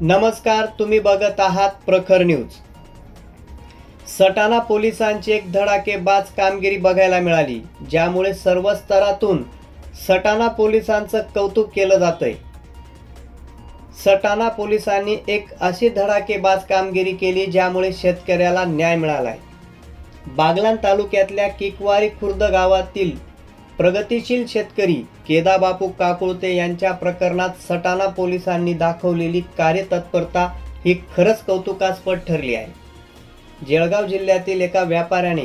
नमस्कार तुम्ही बघत आहात प्रखर न्यूज. सटाणा पोलिसांची एक धडाकेबाज कामगिरी बघायला मिळाली ज्यामुळे सर्व स्तरातून सटाणा पोलिसांचं कौतुक केलं जातंय. सटाणा पोलिसांनी एक अशी धडाकेबाज कामगिरी केली ज्यामुळे शेतकऱ्याला न्याय मिळालाय. बागलाण तालुक्यातल्या किकवारी खुर्द गावातील प्रगतिशील शेतकरी केदाबापू काकुळते यांच्या प्रकरणात सटाणा पोलिसांनी दाखवलेली कार्यतत्परता ही खरंच कौतुकास्पद ठरली आहे. जळगाव जिल्ह्यातील एका व्यापाऱ्याने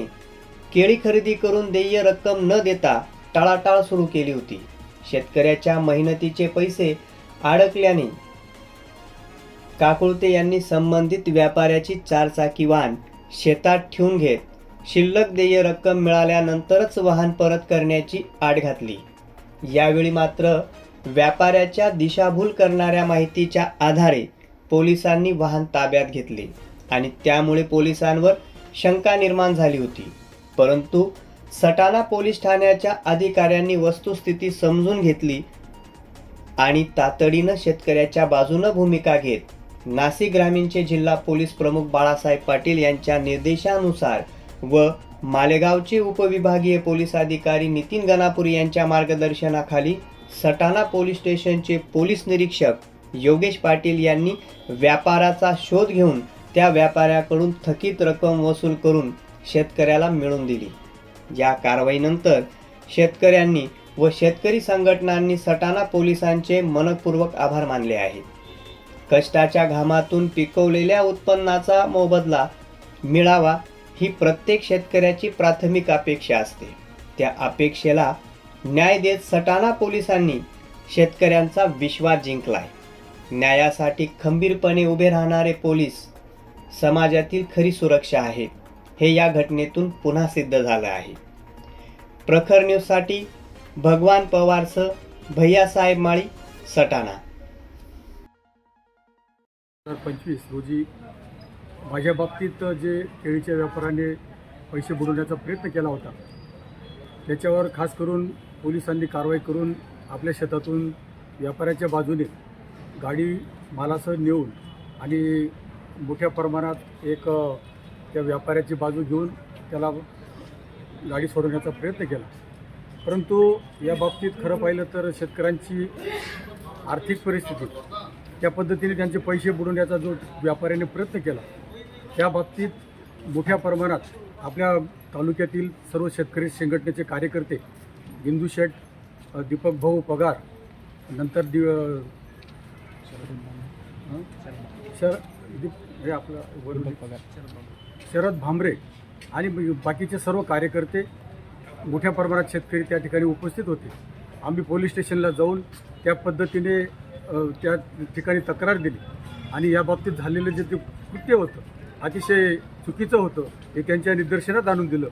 केळी खरेदी करून देय रक्कम न देता टाळाटाळ सुरू केली होती. शेतकऱ्याच्या मेहनतीचे पैसे अडकल्याने काकुळते यांनी संबंधित व्यापाऱ्याची चारचाकी वाहन शेतात ठेवून घेत शिल्लक देय रक्कम मिळाल्यानंतरच वाहन परत करण्याची आड घातली. यावेळी मात्र व्यापाऱ्याच्या दिशाभूल करणाऱ्या माहितीच्या आधारे पोलिसांनी वाहन ताब्यात घेतले आणि त्यामुळे पोलिसांवर शंका निर्माण झाली होती. परंतु सटाणा पोलीस ठाण्याच्या अधिकाऱ्यांनी वस्तुस्थिती समजून घेतली आणि तातडीनं शेतकऱ्याच्या बाजूनं भूमिका घेत नाशिक ग्रामीणचे जिल्हा पोलीस प्रमुख बाळासाहेब पाटील यांच्या निर्देशानुसार व मालेगावचे उपविभागीय पोलीस अधिकारी नितीन गणापुरी यांच्या मार्गदर्शनाखाली सटाणा पोलीस स्टेशनचे पोलीस निरीक्षक योगेश पाटील यांनी व्यापाराचा शोध घेऊन त्या व्यापाऱ्याकडून थकीत रक्कम वसूल करून शेतकऱ्याला मिळवून दिली. या कारवाईनंतर शेतकऱ्यांनी व शेतकरी संघटनांनी सटाणा पोलिसांचे मनपूर्वक आभार मानले आहेत. कष्टाच्या घामातून पिकवलेल्या उत्पन्नाचा मोबदला मिळावा ही प्रत्येक शेतकऱ्याची प्राथमिक अपेक्षा असते. त्या अपेक्षेला न्याय देत सटाणा पोलिसांनी शेतकऱ्यांचा विश्वास जिंकलाय. न्यायासाठी खंबीरपणे उभे राहणारे पोलीस समाजातील खरी सुरक्षा आहे हे या घटनेतून पुन्हा सिद्ध झालं आहे. प्रखर न्यूजसाठी भगवान पवारसह भैयासाहेब माळी सटाणा. पंचवीस रोजी माझ्या बाबतीत जे केळीच्या व्यापाऱ्याने पैसे बुडवण्याचा प्रयत्न केला होता त्याच्यावर खास करून पोलिसांनी कारवाई करून आपल्या शेतातून व्यापाऱ्याच्या बाजूने गाडी मालासह नेऊन आणि मोठ्या प्रमाणात एक त्या व्यापाऱ्याची बाजू घेऊन त्याला गाडी सोडवण्याचा प्रयत्न केला. परंतु या बाबतीत खरं पाहिलं तर शेतकऱ्यांची आर्थिक परिस्थिती त्या पद्धतीने त्यांचे पैसे बुडवण्याचा जो व्यापाऱ्याने प्रयत्न केला त्या बाबतीत मोठ्या प्रमाणात आपल्या तालुक्यातील सर्व शेतकरी संघटनेचे कार्यकर्ते बिंदू शेठ दीपक भाऊ पगार नंतर दि? शर दीप हे आपलं शरद भांबरे आणि बाकीचे सर्व कार्यकर्ते मोठ्या प्रमाणात शेतकरी त्या ठिकाणी उपस्थित होते आम्ही पोलीस स्टेशनला जाऊन त्या पद्धतीने त्या ठिकाणी तक्रार दिली आणि या बाबतीत झालेलं जे ते कृत्य होतं अतिशय चुकीचं होतं हे त्यांच्या निदर्शनात आणून दिलं.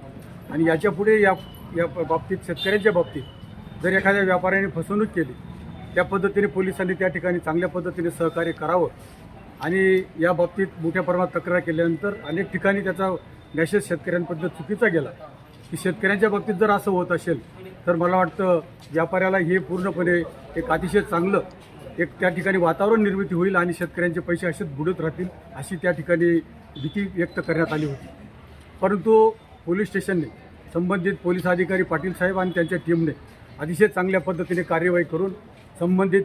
आणि याच्यापुढे या या बाबतीत शेतकऱ्यांच्या बाबतीत जर एखाद्या व्यापाऱ्याने फसवणूक केली त्या पद्धतीने पोलिसांनी त्या ठिकाणी चांगल्या पद्धतीने सहकार्य करावं. आणि या बाबतीत मोठ्या प्रमाणात तक्रार केल्यानंतर अनेक ठिकाणी त्याचा मॅसेज शेतकऱ्यांबद्दल चुकीचा गेला. की शेतकऱ्यांच्या बाबतीत जर असं होत असेल तर मला वाटतं व्यापाऱ्याला हे पूर्णपणे एक अतिशय चांगलं एक त्या ठिकाणी वातावरण निर्मिती होईल आणि शेतकऱ्यांचे पैसे असेच बुडत राहतील अशी त्या ठिकाणी भीती व्यक्त करण्यात आली होती. परंतु पोलीस स्टेशनने संबंधित पोलीस अधिकारी पाटील साहेब आणि त्यांच्या टीमने अतिशय चांगल्या पद्धतीने कार्यवाही करून संबंधित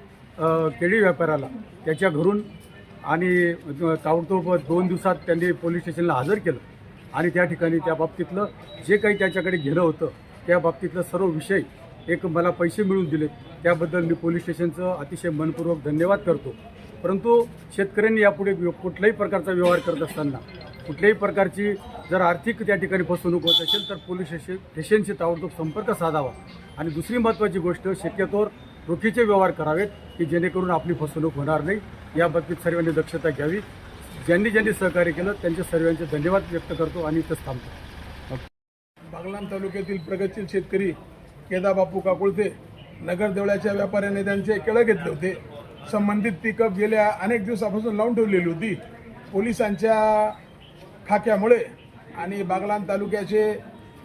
केळी व्यापाऱ्याला त्याच्या घरून आणि ताबडतोब दोन दिवसात त्यांनी पोलीस स्टेशनला हजर केलं आणि त्या ठिकाणी त्या बाबतीतलं जे काही त्याच्याकडे घेणं होतं त्या बाबतीतलं सर्व विषय एक मला पैसे मिळून दिले त्याबद्दल मी पोलीस स्टेशनचं अतिशय मनपूर्वक धन्यवाद करतो. परंतु शेतकऱ्यांनी यापुढे कुठल्याही प्रकारचा व्यवहार करत असताना कुठल्याही प्रकारची जर आर्थिक त्या ठिकाणी फसवणूक होत असेल तर पोलीस स्टेशन स्टेशनशी ताबडतोब संपर्क साधावा. आणि दुसरी महत्त्वाची गोष्ट शक्यतोवर रोखीचे व्यवहार करावेत की जेणेकरून आपली फसवणूक होणार नाही. या बाबतीत सर्वांनी दक्षता घ्यावी. ज्यांनी ज्यांनी सहकार्य केलं त्यांचे सर्वांचे धन्यवाद व्यक्त करतो आणि इथंच थांबतो. बागलाम तालुक्यातील प्रगतशील शेतकरी केदाबापू काकुळते नगर देवळाच्या व्यापाऱ्याने त्यांचे केळं घेतले होते. संबंधित पिकअप गेल्या अनेक दिवसापासून लावून ठेवलेली होती. पोलिसांच्या खाक्यामुळे. आणि बागलान तालुक्याचे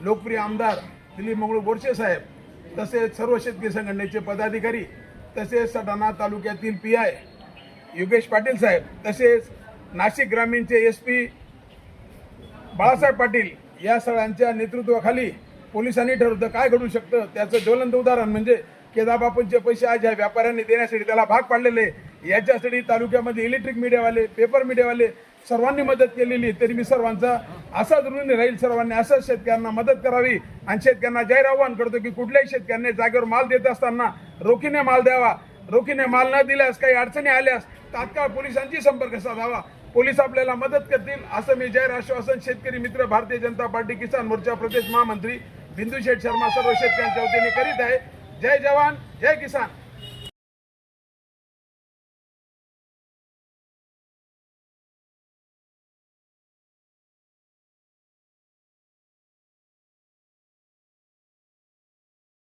लोकप्रिय आमदार दिलीप मंगळू बोरसे साहेब तसेच सर्व शेतकरी संघटनेचे पदाधिकारी तसेच सटाणा तालुक्यातील पी आय योगेश पाटील साहेब तसेच नाशिक ग्रामीणचे एस पी बाळासाहेब पाटील या सगळ्यांच्या नेतृत्वाखाली पोलिसांनी ठरवतं काय घडू शकतं त्याचं ज्वलंत उदाहरण म्हणजे केदारबापूंचे पैसे आज ह्या व्यापाऱ्यांनी देण्यासाठी त्याला भाग पाडलेले याच्यासाठी तालुक्यामध्ये इलेक्ट्रिक मीडियावाले पेपर मीडियावाले सर्वांनी मदत केलेली तरी मी सर्वांचा असाच ऋण राहील सर्वांनी असंच शेतकऱ्यांना मदत करावी. आणि शेतकऱ्यांना जाहीर आव्हान करतो की कुठल्याही शेतकऱ्यांनी जागेवर माल देत असताना रोखीने माल द्यावा. रोखीने माल न दिल्यास काही अडचणी आल्यास तात्काळ पोलिसांशी संपर्क साधावा. पोलीस आपल्याला मदत करतील असं मी जाहीर आश्वासन शेतकरी मित्र भारतीय जनता पार्टी किसान मोर्चा प्रदेश महामंत्री बिंदू शेठ शर्मा सर्व शेतकऱ्यांच्या वतीने करीत आहे. जय जवान जय किसान.